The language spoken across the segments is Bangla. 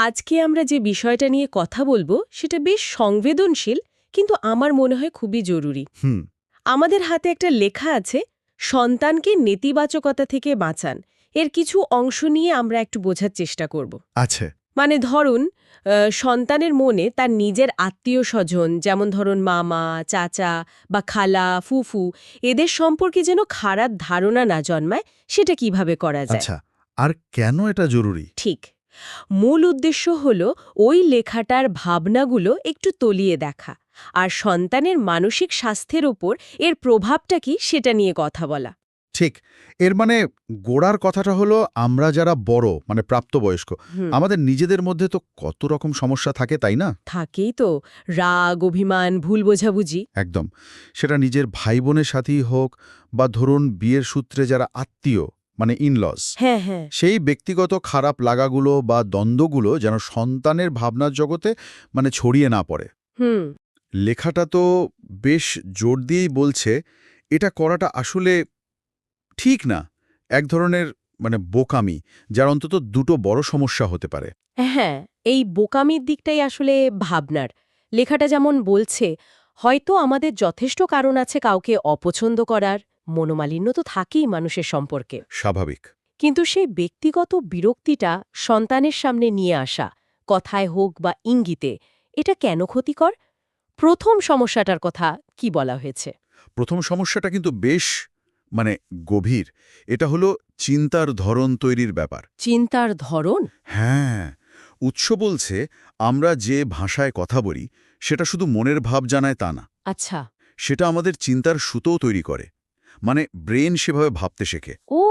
আজকে আমরা যে বিষয়টা নিয়ে কথা বলব সেটা বেশ সংবেদনশীল কিন্তু আমার মনে হয় খুবই জরুরি। হুম। আমাদের হাতে একটা লেখা আছে সন্তানকে নেতিবাচকতা থেকে বাঁচান। এর কিছু অংশ নিয়ে আমরা একটু বোঝার চেষ্টা করব। আছে মানে ধরুন সন্তানের মনে তার নিজের আত্মীয় স্বজন যেমন ধরুন মামা চাচা বা খালা ফুফু এদের সম্পর্কে যেন খারাপ ধারণা না জন্মায় সেটা কীভাবে করা যায়? আচ্ছা আর কেন এটা জরুরি? ঠিক। মূল উদ্দেশ্য হল ওই লেখাটার ভাবনাগুলো একটু তলিয়ে দেখা আর সন্তানের মানসিক স্বাস্থ্যের ওপর এর প্রভাবটা কি সেটা নিয়ে কথা বলা। ঠিক এর মানে গোড়ার কথাটা হলো আমরা যারা বড় মানে প্রাপ্তবয়স্ক আমাদের নিজেদের মধ্যে তো কত রকম সমস্যা থাকে তাই না? থাকেই তো রাগ অভিমান ভুল বোঝাবুঝি। একদম সেটা নিজের ভাই বোনের সাথেই হোক বা ধরুন বিয়ের সূত্রে যারা আত্মীয় মানে ইনলস হ্যাঁ হ্যাঁ। সেই ব্যক্তিগত খারাপ লাগাগুলো বা দ্বন্দ্বগুলো যেন সন্তানের ভাবনার জগতে মানে ছড়িয়ে না পড়ে। হুম। লেখাটা তো বেশ জোর দিয়েই বলছে এটা করাটা আসলে ঠিক না। এক ধরনের মানে বোকামি যার অন্তত দুটো বড় সমস্যা হতে পারে। হ্যাঁ এই বোকামির দিকটাই আসলে ভাবনার। লেখাটা যেমন বলছে হয়তো আমাদের যথেষ্ট কারণ আছে কাউকে অপছন্দ করার মনোমালিন্য তো থাকেই মানুষের সম্পর্কে। স্বাভাবিক। কিন্তু সেই ব্যক্তিগত বিরক্তিটা সন্তানের সামনে নিয়ে আসা কথায় হোক বা ইঙ্গিতে এটা কেন ক্ষতিকর? প্রথম সমস্যাটার কথা কি বলা হয়েছে? প্রথম সমস্যাটা কিন্তু বেশ মানে গভীর। এটা হলো চিন্তার ধরন তৈরির ব্যাপার। চিন্তার ধরন? হ্যাঁ। উৎস বলছে আমরা যে ভাষায় কথা বলি সেটা শুধু মনের ভাব জানায় তা না। আচ্ছা। সেটা আমাদের চিন্তার সুতোও তৈরি করে। মানে ব্রেন সেভাবে ভাবতে শেখে। ও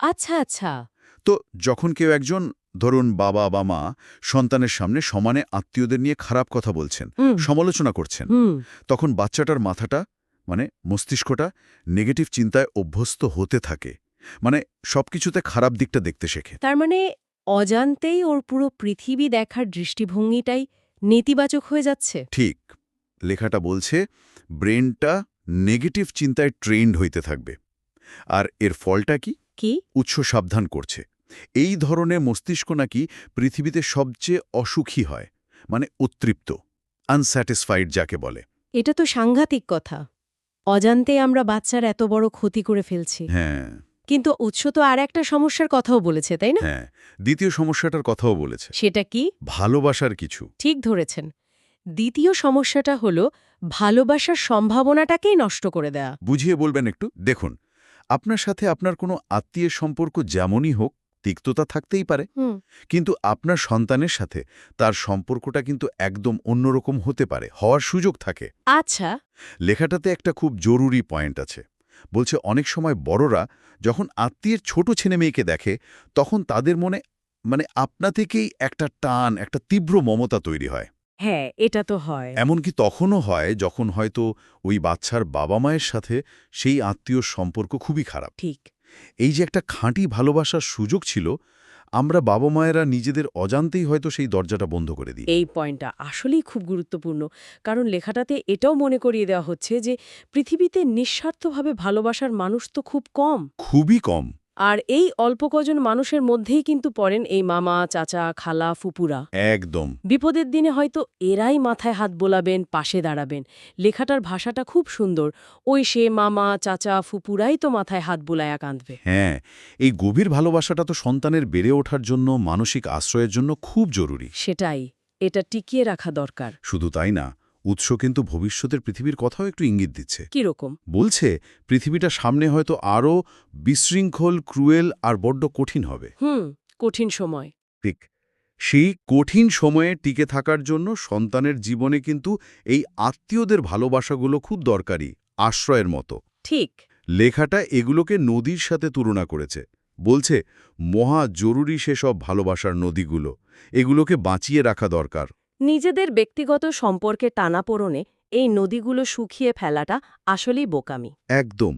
আচ্ছা আচ্ছা। তো যখন কেউ একজন ধরুন বাবা বা মা সন্তানের সামনে সমানে আত্মীয়দের নিয়ে খারাপ কথা বলছেন সমালোচনা করছেন তখন বাচ্চাটার মাথাটা মানে মস্তিষ্কটা নেগেটিভ চিন্তায় অভ্যস্ত হতে থাকে। মানে সবকিছুতে খারাপ দিকটা দেখতে শেখে। তার মানে অজান্তেই ওর পুরো পৃথিবী দেখার দৃষ্টিভঙ্গিটাই নেতিবাচক হয়ে যাচ্ছে? ঠিক। লেখাটা বলছে ব্রেনটা নেগেটিভ চিন্তায় ট্রেন্ড হইতে থাকবে। আর এর ফলটা কি? কি? উৎস সাবধান করছে। এই ধরনের মস্তিষ্ক নাকি পৃথিবীতে সবচেয়ে অসুখী হয় মানে উত্তৃপ্ত আনস্যাটিসফাইড যাকে বলে। এটা তো সাংঘাতিক কথা। অজান্তে আমরা বাচ্চার এত বড় ক্ষতি করে ফেলছি। হ্যাঁ। কিন্তু উৎস তো আর একটা সমস্যার কথাও বলেছে তাই না? হ্যাঁ দ্বিতীয় সমস্যাটার কথাও বলেছে। সেটা কি? ভালোবাসার কিছু। ঠিক ধরেছেন। দ্বিতীয় সমস্যাটা হলো ভালোবাসার সম্ভাবনাটাকেই নষ্ট করে দেয়া। বুঝিয়ে বলবেন একটু? দেখুন আপনার সাথে আপনার কোনো আত্মীয়ের সম্পর্ক যেমনই হোক তিক্ততা থাকতেই পারে। কিন্তু আপনার সন্তানের সাথে তার সম্পর্কটা কিন্তু একদম অন্যরকম হতে পারে হওয়ার সুযোগ থাকে। আচ্ছা। লেখাটাতে একটা খুব জরুরি পয়েন্ট আছে। বলছে অনেক সময় বড়রা যখন আত্মীয়ের ছোট ছেলেমেয়েকে দেখে তখন তাদের মনে মানে আপনা থেকেই একটা টান একটা তীব্র মমতা তৈরি হয়। হ্যাঁ এটা তো হয়। এমনকি তখনও হয় যখন হয়তো ওই বাচ্চার বাবা মায়ের সাথে সেই আত্মীয় সম্পর্ক খুবই খারাপ? ঠিক। এই যে একটা খাঁটি ভালোবাসার সুযোগ ছিল আমরা বাবা মায়েরা নিজেদের অজান্তেই হয়তো সেই দরজাটা বন্ধ করে দিই। এই পয়েন্টটা আসলেই খুব গুরুত্বপূর্ণ কারণ লেখাটাতে এটাও মনে করিয়ে দেওয়া হচ্ছে যে পৃথিবীতে নিঃস্বার্থভাবে ভালোবাসার মানুষ তো খুব কম। খুবই কম। আর এই অল্প কজন মানুষের মধ্যেই কিন্তু পড়েন এই মামা চাচা খালা ফুপুরা। একদম। বিপদের দিনে হয়তো এরাই মাথায় হাত বোলাবেন পাশে দাঁড়াবেন। লেখাটার ভাষাটা খুব সুন্দর। ওই সে মামা চাচা ফুপুরাই তো মাথায় হাত বোলায়া কাঁদবে। হ্যাঁ এই গভীর ভালোবাসাটা তো সন্তানের বেড়ে ওঠার জন্য মানসিক আশ্রয়ের জন্য খুব জরুরি। সেটাই এটা টিকিয়ে রাখা দরকার। শুধু তাই না উৎস কিন্তু ভবিষ্যতের পৃথিবীর কথাও একটু ইঙ্গিত দিচ্ছে। কীরকম? বলছে পৃথিবীটা সামনে হয়তো আরও বিশৃঙ্খল ক্রুয়েল আর বড্ড কঠিন হবে। হুম কঠিন সময়। ঠিক। সেই কঠিন সময়ে টিকে থাকার জন্য সন্তানের জীবনে কিন্তু এই আত্মীয়দের ভালোবাসাগুলো খুব দরকারি আশ্রয়ের মতো। ঠিক। লেখাটা এগুলোকে নদীর সাথে তুলনা করেছে। বলছে মহা জরুরি সেসব ভালোবাসার নদীগুলো এগুলোকে বাঁচিয়ে রাখা দরকার। নিজেদের ব্যক্তিগত সম্পর্কে টানাপোড়নে এই নদীগুলো শুকিয়ে ফেলাটা আসলেই বোকামি। একদম।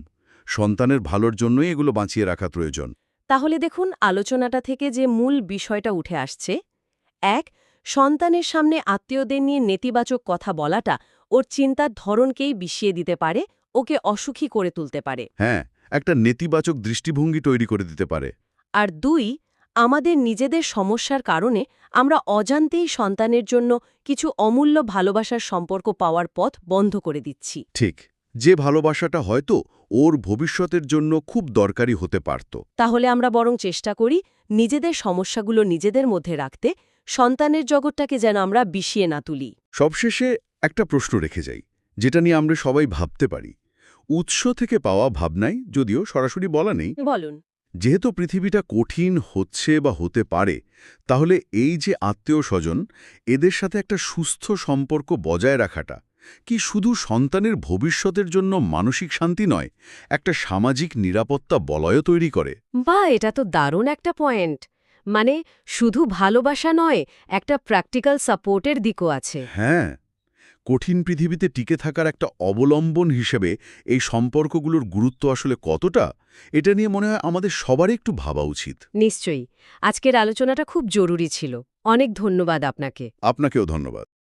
সন্তানের ভালোর জন্যই এগুলো বাঁচিয়ে রাখা প্রয়োজন। তাহলে দেখুন আলোচনাটা থেকে যে মূল বিষয়টা উঠে আসছে। এক সন্তানের সামনে আত্মীয়দের নিয়ে নেতিবাচক কথা বলাটা ওর চিন্তার ধরনকেই বিষিয়ে দিতে পারে ওকে অসুখী করে তুলতে পারে। হ্যাঁ একটা নেতিবাচক দৃষ্টিভঙ্গি তৈরি করে দিতে পারে। আর দুই আমাদের নিজেদের সমস্যার কারণে আমরা অজান্তেই সন্তানের জন্য কিছু অমূল্য ভালোবাসার সম্পর্ক পাওয়ার পথ বন্ধ করে দিচ্ছি। ঠিক যে ভালোবাসাটা হয়তো ওর ভবিষ্যতের জন্য খুব দরকারি হতে পারত। তাহলে আমরা বরং চেষ্টা করি নিজেদের সমস্যাগুলো নিজেদের মধ্যে রাখতে সন্তানের জগৎটাকে যেন আমরা বিষিয়ে না তুলি। সবশেষে একটা প্রশ্ন রেখে যাই যেটা নিয়ে আমরা সবাই ভাবতে পারি। উৎস থেকে পাওয়া ভাবনাই যদিও সরাসরি বলা নেই বলুন। যেহেতু পৃথিবীটা কঠিন হচ্ছে বা হতে পারে তাহলে এই যে আত্মীয় স্বজন এদের সাথে একটা সুস্থ সম্পর্ক বজায় রাখাটা কি শুধু সন্তানের ভবিষ্যতের জন্য মানসিক শান্তি নয় একটা সামাজিক নিরাপত্তা বলয়ও তৈরি করে? বা এটা তো দারুণ একটা পয়েন্ট। মানে শুধু ভালোবাসা নয় একটা প্র্যাকটিক্যাল সাপোর্টের দিকও আছে। হ্যাঁ। কঠিন পৃথিবীতে টিকে থাকার একটা অবলম্বন হিসেবে এই সম্পর্কগুলোর গুরুত্ব আসলে কতটা এটা নিয়ে মনে হয় আমাদের সবারই একটু ভাবা উচিত। নিশ্চয়ই। আজকের আলোচনাটা খুব জরুরি ছিল। অনেক ধন্যবাদ আপনাকে। আপনাকেও ধন্যবাদ।